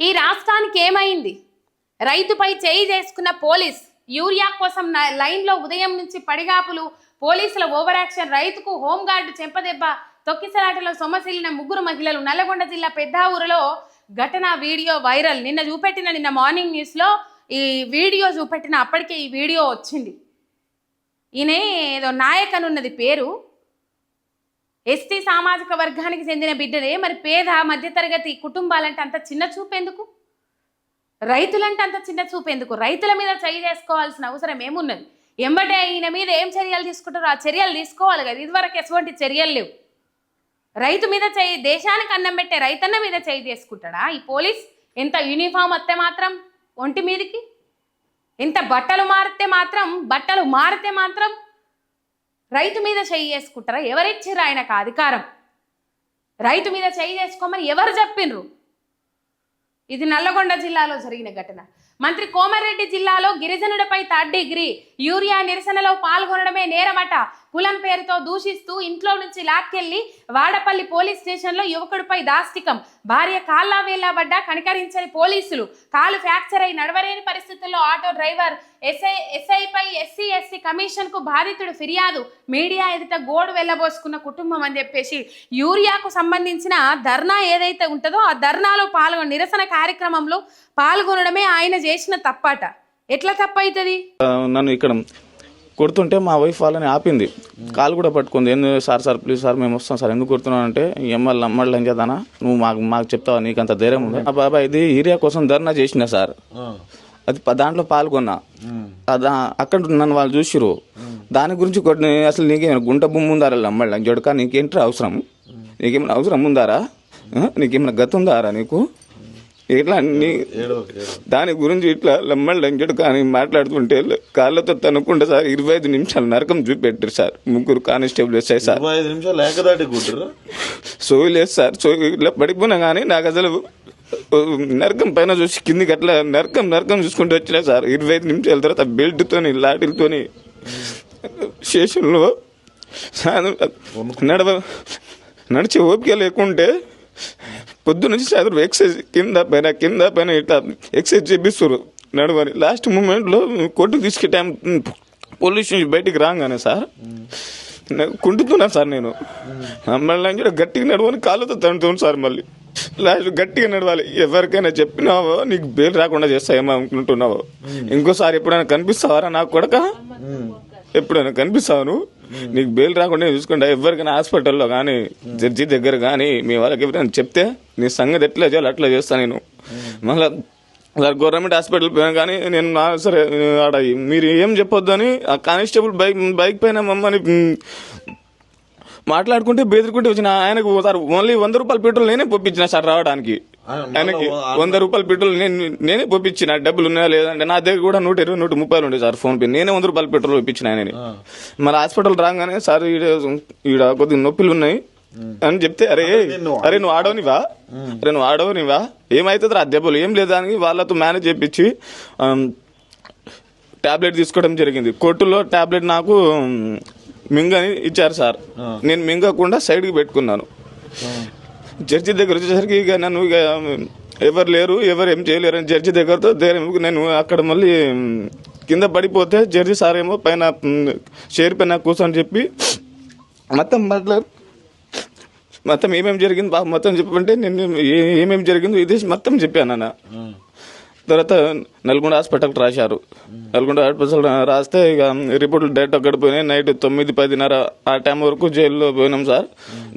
ఈ రాష్ట్రానికి ఏమైంది? రైతుపై చేయి చేసుకున్న పోలీస్ యూరియా కోసం లైన్లో ఉదయం నుంచి పడిగాపులు పోలీసుల ఓవర్ యాక్షన్ రైతుకు హోంగార్డు చెంపదెబ్బ తొక్కిసలాటలో సొమ్మసిల్లిన ముగ్గురు మహిళలు నల్లగొండ జిల్లా పెద్ద ఊరిలో ఘటన వీడియో వైరల్. నిన్న చూపెట్టిన నిన్న మార్నింగ్ న్యూస్లో ఈ వీడియో చూపెట్టిన అప్పటికే ఈ వీడియో వచ్చింది. ఈయన ఏదో నాయక్ అని ఉన్నది పేరు ఎస్టీ సామాజిక వర్గానికి చెందిన బిడ్డనే మరి పేద మధ్యతరగతి కుటుంబాలంటే అంత చిన్న చూపెందుకు రైతులంటే అంత చిన్న చూపెందుకు రైతుల మీద చేయి చేసుకోవాల్సిన అవసరం ఏమున్నది? ఎంబటే ఈయన మీద ఏం చర్యలు తీసుకుంటారో ఆ చర్యలు తీసుకోవాలి కదా. ఇదివరకు ఎటువంటి చర్యలు లేవు. రైతు మీద చేయి దేశానికి అన్నం పెట్టే రైతన్న మీద చేయి చేసుకుంటాడా ఈ పోలీస్ ఎంత యూనిఫామ్ వస్తే మాత్రం? ఒంటి మీదకి? ఎంత బట్టలు మారితే మాత్రం బట్టలు మారితే మాత్రం రైతు మీద చెయ్యి చేసుకుంటారా? ఎవరిచ్చారు ఆయనకు అధికారం? రైతు మీద చెయ్యి చేసుకోమని ఎవరు చెప్పిండ్రు? ఇది నల్లగొండ జిల్లాలో జరిగిన ఘటన. మంత్రి కోమారెడ్డి జిల్లాలో గిరిజనుడిపై థర్డ్ డిగ్రీ యూరియా నిరసనలో పాల్గొనడమే నేరమట. కులం పేరుతో దూషిస్తూ ఇంట్లో నుంచి లాక్కెళ్ళి వాడపల్లి పోలీస్ స్టేషన్లో యువకుడిపై దాష్టికం. భార్య కాళ్ళ వేలాబడ్డ కనికరించని పోలీసులు. కాలు ఫ్రాక్చర్ అయి నడవలేని పరిస్థితుల్లో ఆటో డ్రైవర్ ఎస్ఐ ఎస్ఐపై ఎస్సీ ఎస్సీ కమిషన్కు బాధితుడు ఫిర్యాదు. మీడియా ఎదుట గోడు వెళ్ళబోసుకున్న కుటుంబం అని చెప్పేసి యూరియాకు సంబంధించిన ధర్నా ఏదైతే ఉంటుందో ఆ ధర్నాలో పాల్గొన నిరసన కార్యక్రమంలో పాల్గొనడమే ఆయన చేసిన తప్పట. ఎట్లా తప్ప అవుతుంది నన్ను ఇక్కడ కొడుతుంటే మా వైఫ్ వాళ్ళని ఆపింది. కాలు కూడా పట్టుకుంది. ఎందుకు సార్ సార్ ప్లీజ్ సార్ మేము వస్తాం సార్. ఎందుకు కొడుతున్నావు అంటే ఎమ్మెల్యే అమ్మళ్ళు ఏం చేద్దానా? నువ్వు మాకు మాకు చెప్తావా? నీకు అంత ధైర్యం ఉంది? ఆ బాబాయ్ ఇది ఏరియా కోసం ధర్నా చేసిన సార్. అది దాంట్లో పాల్గొన్నా అదా అక్కడ నన్ను వాళ్ళు చూసిరు దాని గురించి కొట్టిన అసలు నీకేమైనా గుంట భూమి ఉందారా అమ్మళ్ళ జడక నీకేంట్రా అవసరం? నీకేమైనా అవసరం ఉందారా? నీకేమైనా గతి ఉందారా నీకు? ఇట్లా నీ దాని గురించి ఇట్లా లమ్మల్ లంకెడు కానీ మాట్లాడుతుంటే కాళ్ళతో తనుకుంటే సార్ ఇరవై ఐదు నిమిషాలు నరకం చూపెట్టారు సార్. ముగ్గురు కానిస్టేబుల్ వచ్చాయి సార్. ఇరవై ఐదు నిమిషాలు ఏకదాటి కుట్టారు సోయి లేదు సార్. సోయి ఇట్లా పడిపోయినా కానీ నాకు అసలు నరకం పైన చూసి కిందికి అట్లా నరకం నరకం చూసుకుంటూ వచ్చినా సార్. ఇరవై ఐదు నిమిషాల తర్వాత బెల్ట్తోని లాఠీలతోని స్టేషన్లో నడవ నడిచి ఓపిక లేకుంటే పొద్దు నుంచి సాయంత్రం ఎక్సైజ్ కింద పైన కింద పైన ఇట్లా ఎక్సైజ్ చేపిస్తారు నడవని లాస్ట్ మూమెంట్లో కోర్టుకు తీసుకే టైం పోలీస్ నుంచి బయటికి రాగానే సార్ కుంటుతున్నాను సార్ నేను. మళ్ళీ కూడా గట్టిగా నడవని కాళ్ళతో తంటున్నాను సార్ మళ్ళీ. లాస్ట్ గట్టిగా నడవాలి. ఎవరికైనా చెప్పినావో నీకు బెయిల్ రాకుండా చేస్తాయేమో అనుకుంటున్నావో. ఇంకోసారి ఎప్పుడైనా కనిపిస్తావారా నాకు కొడక? ఎప్పుడైనా కనిపిస్తావు నీకు బెయిల్ రాకుండా చూసుకుంటా. ఎవరికైనా హాస్పిటల్లో కానీ జడ్జి దగ్గర కానీ మీ వాళ్ళకి ఎవరైనా చెప్తే నీ సంగతి ఎట్లా చేయాలి అట్లా చేస్తా నేను. మళ్ళీ సార్ గవర్నమెంట్ హాస్పిటల్ పోయినా కానీ నేను నా సరే ఆడ మీరు ఏం చెప్పొద్దని ఆ కానిస్టేబుల్ బైక్ బైక్ పైన మమ్మల్ని మాట్లాడుకుంటే బెదిరుకుంటే వచ్చిన. ఆయనకు సార్ ఓన్లీ వంద రూపాయల పెట్రోల్ నేనే పంపించిన సార్ రావడానికి. ఆయనకి వంద రూపాయల పెట్రోల్ నేను నేనే పంపించిన. డబ్బులు ఉన్నాయా లేదంటే నా దగ్గర కూడా నూట ఇరవై నూట ముప్పై ఉండే సార్ ఫోన్ పే. నేనే వంద రూపాయల పెట్రోల్ పంపించిన ఆయనని. మరి హాస్పిటల్ రాగానే సార్ ఈడ ఈడ కొద్దిగా నొప్పులు ఉన్నాయి. అని చెప్తే అరే అరే నువ్వు ఆడవనివా? అరే నువ్వు ఆడవనివా? ఏమైతుంది ఆ దెబ్బలు? ఏం లేదా అని వాళ్ళతో మేనేజ్ చేపించి టాబ్లెట్ తీసుకోవడం జరిగింది. కోర్టులో టాబ్లెట్ నాకు మింగని ఇచ్చారు సార్. నేను మింగకుండా సైడ్కి పెట్టుకున్నాను. జడ్జి దగ్గర వచ్చేసరికి ఇక నన్ను ఇక ఎవరు లేరు ఎవరు ఏం చేయలేరు అని జడ్జి దగ్గరతో నేను అక్కడ మళ్ళీ కింద పడిపోతే జడ్జి సార్ ఏమో పైన చైర్ పైన కూర్చొని చెప్పి మొత్తం మాట్లాడు మొత్తం ఏమేమి జరిగింది బాగా మొత్తం చెప్పంటే నేను ఏమేమి జరిగిందో ఇది మొత్తం చెప్పాను అన్న తర్వాత నల్గొండ హాస్పిటల్కి రాశారు. నల్గొండ హాస్పిటల్ రాస్తే ఇక రిపోర్ట్లు డైరెక్ట్ అక్కడ పోయినాయి. నైట్ తొమ్మిది పదిన్నర ఆ టైం వరకు జైల్లో పోయినాం సార్.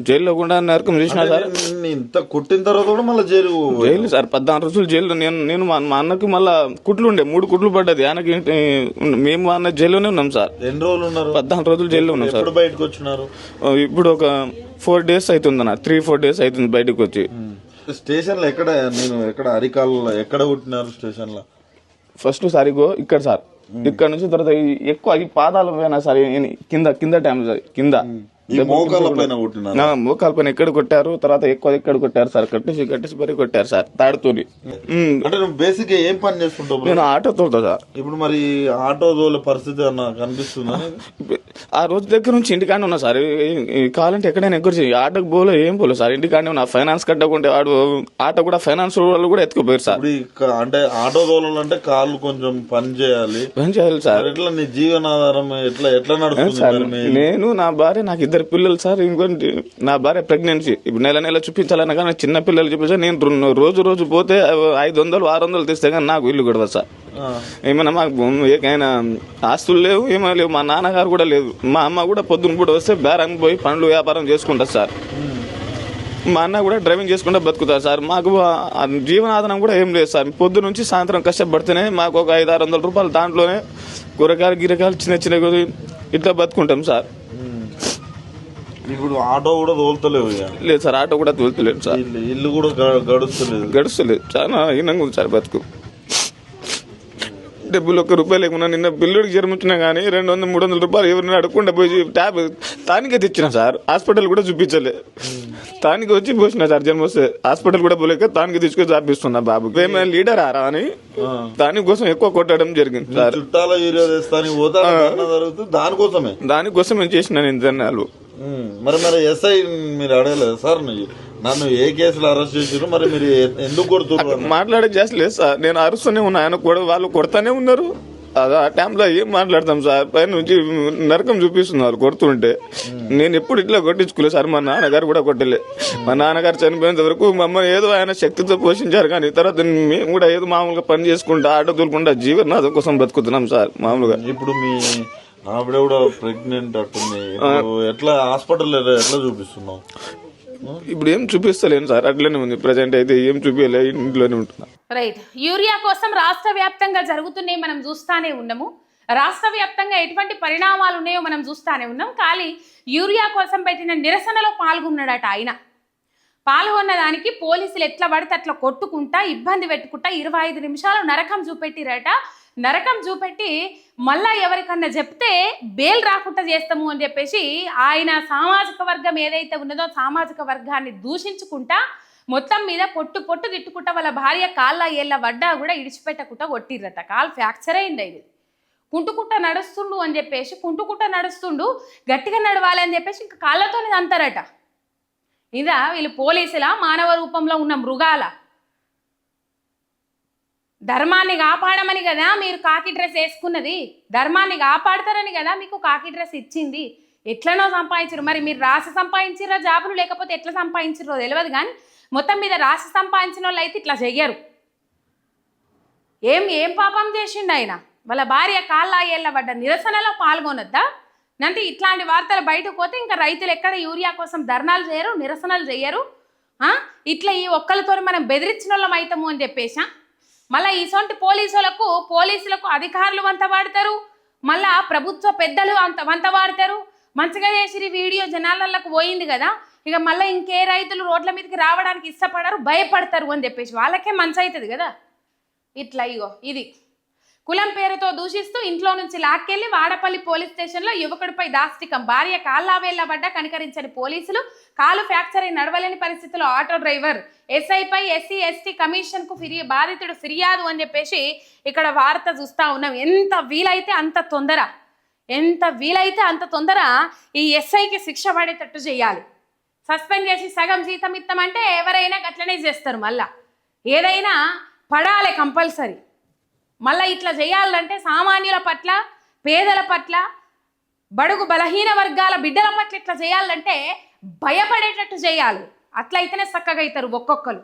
జైల్లో కూడా నరకం చేసిన సార్. ఇంత కొట్టిన తర్వాత కూడా మళ్ళీ జైలు జైలు సార్ పద్నాలుగు రోజులు జైల్లో. నేను నేను మా అన్నకి మళ్ళా కుట్లు ఉండే మూడు కుట్లు పడ్డది. ఆయనకి మేము మా అన్న జైల్లోనే ఉన్నాం సార్. ఎన్ని రోజులు ఉన్నారు? పద్నాలుగు రోజులు జైల్లో ఉన్నాం సార్. బయటకు వచ్చినారు? ఇప్పుడు ఒక ఫోర్ డేస్ అవుతుంది అన్న త్రీ ఫోర్ డేస్ అవుతుంది బయటకు వచ్చి స్టేషన్లో ఎక్కడ నేను ఎక్కడ అరికాలలో ఎక్కడ కొట్టినారు స్టేషన్లో ఫస్ట్ సార్ ఇగో ఇక్కడ సార్. ఇక్కడ నుంచి తర్వాత ఎక్కువ ఈ పాదాలు పోయినా సార్ కింద కింద టైం కింద. మోకాళ్ళ పైన మోకాల పైన ఎక్కడ కొట్టారు? తర్వాత ఎక్కువ ఎక్కడ కొట్టారు సార్? కట్టేసి కట్టేసి మరీ కొట్టారు సార్ తాడుతోని. అంటే నువ్వు బేసిక్గా ఏం పని చేసుకుంటావు? నేను ఆటో తోలుతా సార్. ఇప్పుడు మరి ఆటో దోలే పరిస్థితి అన్న కనిపిస్తుందా? ఆ రోజు దగ్గర నుంచి ఇంటికానే ఉన్నా సార్. కావాలంటే ఎక్కడైనా ఎగ్గర ఆటోకి పోలే ఏం పోలేదు సార్. ఇంటికానే ఉన్నా. ఫైనాన్స్ కట్టకుంటే వాడు ఆటో కూడా ఫైనాన్స్ వాళ్ళు కూడా ఎత్తుకుపోయారు సార్. అంటే ఆటో దోలాలంటే కాళ్ళు కొంచెం పని చేయాలి. ఏం చేయాలి సార్. ఎట్లా నీ జీవనాధారం ఎట్లా ఎట్లా నడుస్తుంది నేను నా భార్య నాకు ఇద్దరు పిల్లలు సార్ ఇంకోటి నా భార్య ప్రెగ్నెన్సీ ఇప్పుడు నెల నెల చూపించాలన్నా కానీ చిన్న పిల్లలు చూపించా నేను రోజు రోజు పోతే ఐదు వందలు ఆరు వందలు తెస్తే కానీ నాకు ఇల్లు గొడవ సార్. ఏమైనా మాకు ఏకైనా ఆస్తులు లేవు ఏమైనా లేవు మా నాన్నగారు కూడా లేదు. మా అమ్మ కూడా పొద్దున కూడా వస్తే బేరం పోయి పండ్లు వ్యాపారం చేసుకుంటారు సార్. మా అన్న కూడా డ్రైవింగ్ చేసుకుంటూ బతుకుతారు సార్. మాకు జీవనాధారం కూడా ఏం లేదు సార్. పొద్దు నుంచి సాయంత్రం కష్టపడితేనే మాకు ఒక ఐదు ఆరు వందల రూపాయలు దాంట్లోనే కూరగాయలు గిరకాయలు చిన్న చిన్న ఇట్లా బతుకుంటాం సార్. ఇప్పుడు ఆటో కూడా తోలుతలేవు లేదు సార్ ఆటో కూడా తోలుతలేదు సార్. ఇల్లు కూడా గడుస్తలేదు. గడుస్తలేదు. చాలా హీనంగా ఉంది సార్ బతుకు. డబ్బులు ఒక్క రూపాయలు లేకుండా నిన్న బిల్లుడికి వచ్చినా కానీ రెండు వందలు మూడు వందల రూపాయలు ఎవరిని అడగకుండా పోయి ట్యాబ్ తానికే తెచ్చిన సార్. హాస్పిటల్ కూడా చూపించలే. తానికి వచ్చి పోసిన సార్ జ్వరం వస్తే. హాస్పిటల్ కూడా పోలేక తానికి తీసుకొని చాపిస్తున్నా బాబు. ఏమైనా లీడర్ ఆరా అని. దానికోసం ఎక్కువ కొట్టడం జరిగింది సార్. చుట్టాల దానికోసమే? దానికోసం చేసిన నేను. మరి మరి ఎస్ఐ మీరు అడగలేదు సార్ నన్ను ఏ కేసులో అరెస్ట్ చేసారు మరి మీరు ఎందుకు కొడుతున్నారు మాట్లాడే చేసి లేదు సార్. నేను అరుస్తూనే ఉన్నా. ఆయన కూడా వాళ్ళు కొడతానే ఉన్నారు. అది ఆ టైంలో ఏం మాట్లాడతాం సార్? పైన నుంచి నరకం చూపిస్తున్నారు కొడుతుంటే. నేను ఎప్పుడు ఇట్లా కొట్టించుకోలేదు సార్. మా నాన్నగారు కూడా కొట్టలే. మా నాన్నగారు చనిపోయేంత వరకు మమ్మల్ని ఏదో ఆయన శక్తితో పోషించారు కానీ తర్వాత మేము కూడా ఏదో మామూలుగా పని చేసుకుంటా ఆటో తోలుకుంటా జీవనాథం కోసం బతుకుతున్నాం సార్ మామూలుగా. ఇప్పుడు మీ ఆవిడ కూడా ప్రెగ్నెంట్ అట్టుంది ఇప్పుడు ఎట్లా హాస్పిటల్ ఎట్లా చూపిస్తున్నావు? ఇప్పుడు ఏం చూపిస్తలేను సార్ అట్లనే ఉంది. ప్రజెంట్ అయితే ఏం చూపించలే ఇంట్లోనే ఉంటున్నా. రైట్ యూరియా కోసం రాష్ట్ర వ్యాప్తంగా జరుగుతున్నాయి మనం చూస్తానే ఉన్నాము. రాష్ట్ర వ్యాప్తంగా ఎటువంటి పరిణామాలు ఉన్నాయో మనం చూస్తానే ఉన్నాం. కానీ యూరియా కోసం పెట్టిన నిరసనలో పాల్గొన్నాడట ఆయన. పాల్గొన్న దానికి పోలీసులు ఎట్లా పడితే అట్లా కొట్టుకుంటా ఇబ్బంది పెట్టుకుంటా ఇరవై ఐదు నిమిషాలు నరకం చూపెట్టిరట నరకం చూపెట్టి మళ్ళా ఎవరికన్నా చెప్తే బేల్ రాకుండా చేస్తాము అని చెప్పేసి ఆయన సామాజిక వర్గం ఏదైతే ఉన్నదో సామాజిక వర్గాన్ని దూషించుకుంటా మొత్తం మీద పొట్టు పొట్టు తిట్టుకుంటా వాళ్ళ భార్య కాళ్ళ ఏళ్ళ వడ్డా కూడా ఇడిచిపెట్టకుండా కొట్టిర్రట. కాలు ఫ్రాక్చర్ అయింది ఇది. కుంటుకుంట నడుస్తుండు అని చెప్పేసి కుంటుకుంట నడుస్తుండు గట్టిగా నడవాలి అని చెప్పేసి ఇంకా కాళ్ళతోనే అంతారట ఇదా వీళ్ళు పోలీసుల మానవ రూపంలో ఉన్న మృగాల? ధర్మాన్ని కాపాడమని కదా మీరు కాకి డ్రెస్ వేసుకున్నది? ధర్మాన్ని కాపాడతారని కదా మీకు కాకి డ్రెస్ ఇచ్చింది? ఎట్లనో సంపాదించరు మరి మీరు రాసి సంపాదించిరో జాబులు లేకపోతే ఎట్లా సంపాదించిరో తెలియదు కానీ మొత్తం మీద రాసి సంపాదించిన వాళ్ళు అయితే ఇట్లా చెయ్యరు. ఏం ఏం పాపం చేసిండు ఆయన? వాళ్ళ భార్య కాళ్ళ పడ్డ నిరసనలో పాల్గొనొద్దా? అంటే ఇట్లాంటి వార్తలు బయటకు పోతే ఇంకా రైతులు ఎక్కడ యూరియా కోసం ధర్నాలు చేయరు నిరసనలు చేయరు ఇట్లా ఈ ఒక్కరితో మనం బెదిరించిన వాళ్ళం అవుతాము అని చెప్పేసా? మళ్ళీ ఇసొంటి పోలీసులకు పోలీసులకు అధికారులు వంత వాడతారు. మళ్ళా ప్రభుత్వ పెద్దలు అంత వంత వాడతారు. మంచిగా చేసి వీడియో జనాలకు పోయింది కదా. ఇక మళ్ళీ ఇంకే రైతులు రోడ్ల మీదకి రావడానికి ఇష్టపడరు భయపడతారు అని చెప్పేసి వాళ్ళకే మంచి అవుతుంది కదా. ఇట్లా ఇగో ఇది. కులం పేరుతో దూషిస్తూ ఇంట్లో నుంచి లాక్కెళ్ళి వాడపల్లి పోలీస్ స్టేషన్లో యువకుడిపై దాష్టికం. భార్య కాళ్ళావేళ్ళబడ్డ కనికరించని పోలీసులు కాలు ఫ్రాక్చర్ అయి నడవలేని పరిస్థితిలో ఆటో డ్రైవర్ ఎస్ఐపై ఎస్సీ ఎస్టీ కమిషన్కు ఫిర్యా బాధితుడు ఫిర్యాదు అని చెప్పేసి ఇక్కడ వార్త చూస్తా ఉన్నాం. ఎంత వీలైతే అంత తొందర ఎంత వీలైతే అంత తొందర ఈ ఎస్ఐకి శిక్ష పడేటట్టు చేయాలి. సస్పెండ్ చేసి సగం జీతం ఇస్తామంటే ఎవరైనా గట్లనే చేస్తారు మళ్ళా. ఏదైనా పడాలి కంపల్సరీ. మళ్ళీ ఇట్లా చేయాలంటే సామాన్యుల పట్ల పేదల పట్ల బడుగు బలహీన వర్గాల బిడ్డల పట్ల ఇట్లా చేయాలంటే భయపడేటట్టు చేయాలి. అట్లయితేనే చక్కగా అవుతారు ఒక్కొక్కరు.